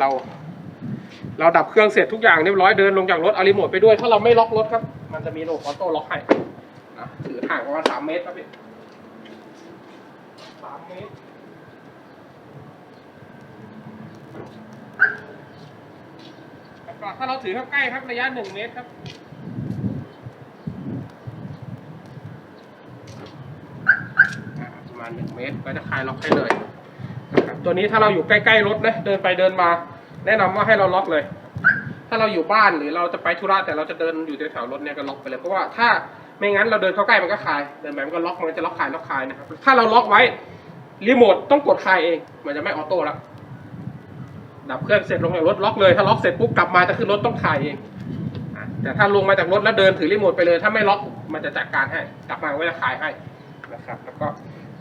เรา เราดับเครื่องเสร็จทุกอย่างเรียบร้อยเดินลงจากรถเอารีโมทไปด้วย ถ้าเราไม่ล็อกรถครับ มันจะมีระบบอโต้ล็อกให้นะถือห่างประมาณสามเมตรครับพี่สามเมตรถ้าเราถือเข้าใกล้ครับระยะหนึ่งเมตรครับประมาณหนึ่งเมตรก็จะคลายล็อกให้เลย ตัวนี้ถ้าเราอยู่ใกล้ๆรถนะเดินไปเดินมา แนะนำว่าให้เราล็อกเลย ถ้าเราอยู่บ้านหรือเราจะไปธุระแต่เราจะเดินอยู่แถวๆรถเนี่ยก็ล็อกไปเลย เพราะว่าถ้าไม่งั้นเราเดินเข้าใกล้มันก็คลาย เดินไปมันก็ล็อกมันจะล็อกคลายล็อกคลายนะครับ ถ้าเราล็อกไว้รีโมทต้องกดคลายเอง มันจะไม่ออโต้แล้วดับเครื่องเสร็จลงจากรถล็อกเลย ถ้าล็อกเสร็จปุ๊บกลับมาจะขึ้นรถต้องถ่ายเองแต่ถ้าลงมาจากรถแล้วเดินถือรีโมทไปเลย ถ้าไม่ล็อกมันจะจัดการให้ กลับมาก็จะขายให้นะครับ แล้วก็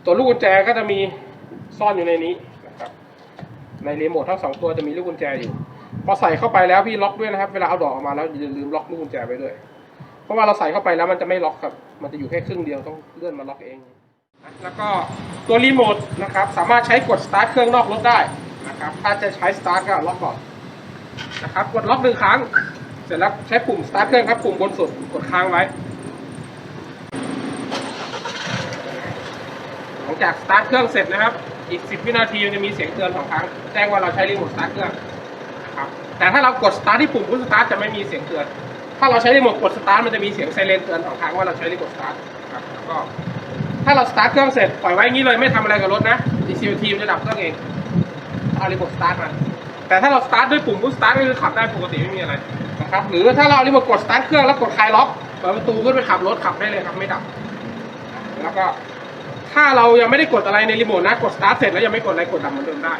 ตัวลูกกุญแจก็จะมีซ่อนอยู่ในนี้ ในรีโมททั้งสองตัวจะมีลูกกุญแจอยู่ พอใส่เข้าไปแล้วพี่ล็อกด้วยนะครับ เวลาเอาดอกออกมาแล้วอย่าลืมล็อกลูกกุญแจไว้ด้วย เพราะว่าเราใส่เข้าไปแล้วมันจะไม่ล็อกครับ มันจะอยู่แค่ครึ่งเดียวต้องเลื่อนมาล็อกเอง แล้วก็ตัวรีโมทนะครับ สามารถใช้กดสตาร์ทเครื่องนอกรถได้นะครับ ถ้าจะใช้สตาร์ทก็ล็อกก่อนนะครับ กดล็อกหนึ่งครั้ง เสร็จแล้วใช้ปุ่มสตาร์ทเครื่องครับ ปุ่มบนสุดกดค้างไว้หลังจากสตาร์ทเครื่องเสร็จนะครับ อีก 10 วินาทีจะมีเสียงเตือนสองครั้ง แจ้งว่าเราใช้รีโมทสตาร์ทเครื่องนะครับแต่ถ้าเรากดสตาร์ทที่ปุ่มพุชสตาร์ทจะไม่มีเสียงเตือน ถ้าเราใช้รีโมทกดสตาร์ทมันจะมีเสียงไซเรนเตือนสองครั้งว่าเราใช้รีโมทสตาร์ทนะครับแล้วก็ถ้าเราสตาร์ทเครื่องเสร็จปล่อยไว้อย่างนี้เลยไม่ทำอะไรกับรถนะ DCUT มันจะดับเครื่องเองเอารีโมทสตาร์ทมาแต่ถ้าเราสตาร์ทด้วยปุ่มพุชสตาร์ทก็คือขับได้ปกติไม่มีอะไรนะครับหรือถ้าเราเอารีโมทกดสตาร์ทเครื่องแล้วกดคลายล็อกเปิดประตูขึ้นไปขับรถขับได้เลยครับไม่ดับ แล้วก็ ถ้าเรายังไม่ได้กดอะไรในรีโมทนะ กดสตาร์ทเสร็จแล้วยังไม่กดอะไรกดดับเหมือนเดิมได้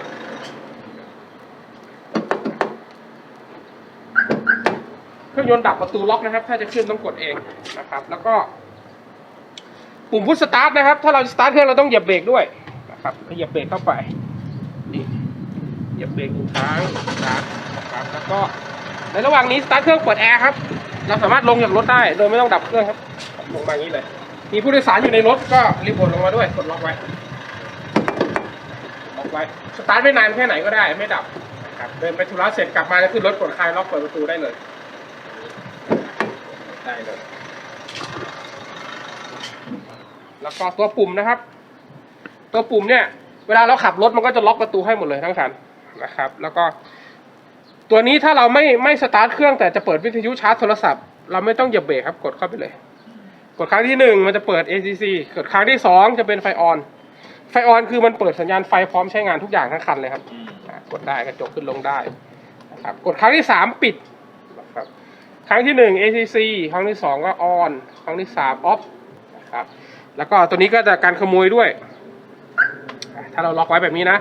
เครื่องยนต์ดับประตูล็อกนะครับ ถ้าจะขึ้นต้องกดเองนะครับ แล้วก็ ปุ่มพุชสตาร์ทนะครับ ถ้าเราสตาร์ทเครื่องเราต้องเหยียบเบรกด้วยนะครับเหยียบเบรกเข้าไปนี่เหยียบเบรกหนึ่งครั้งสตาร์ทนะครับ แล้วก็ในระหว่างนี้สตาร์ทเครื่องเปิดแอร์ครับ เราสามารถลงจากรถได้ โดยไม่ต้องดับเครื่องครับ ลงมาอย่างนี้เลย มีผู้โดยสารอยู่ในรถก็รีบกดลงมาด้วยกดล็อกไว้ล็อกไว้สตาร์ทไม่นานแค่ไหนก็ได้ไม่ดับครับเดินไปธุระเสร็จกลับมาก็ขึ้นรถกดคลายล็อกเปิดประตูได้เลย ได้เลย แล้วก็ตัวปุ่มนะครับ ตัวปุ่มเนี่ย เวลาเราขับรถมันก็จะล็อกประตูให้หมดเลยทั้งคันนะครับ แล้วก็ ตัวนี้ถ้าเราไม่ไม่สตาร์ทเครื่องแต่จะเปิดวิทยุชาร์จโทรศัพท์ เราไม่ต้องเหยียบเบรกครับกดเข้าไปเลย กดครั้งที่หนึ่งมันจะเปิด ACC กดครั้งที่สองจะเป็นไฟออน ไฟออนคือมันเปิดสัญญาณไฟพร้อมใช้งานทุกอย่างทั้งคันเลยครับอะกดได้กระจกขึ้นลงได้นะครับกดครั้งที่สามปิดนะครับครั้งที่หนึ่ง ACC ครั้งที่สองก็ออนครั้งที่สามออฟนะครับแล้วก็ตัวนี้ก็จะการขโมยด้วยอะถ้าเราล็อกไว้แบบนี้นะ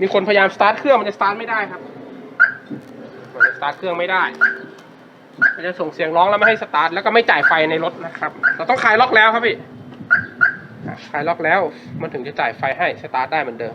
มีคนพยายามสตาร์ทเครื่องมันจะสตาร์ทไม่ได้ครับมันจะสตาร์ทเครื่องไม่ได้ มันจะส่งเสียงร้องแล้วไม่ให้สตาร์ทแล้วก็ไม่จ่ายไฟในรถนะครับ เราต้องคลายล็อกแล้วครับพี่คลายล็อกแล้ว มันถึงจะจ่ายไฟให้สตาร์ทได้เหมือนเดิม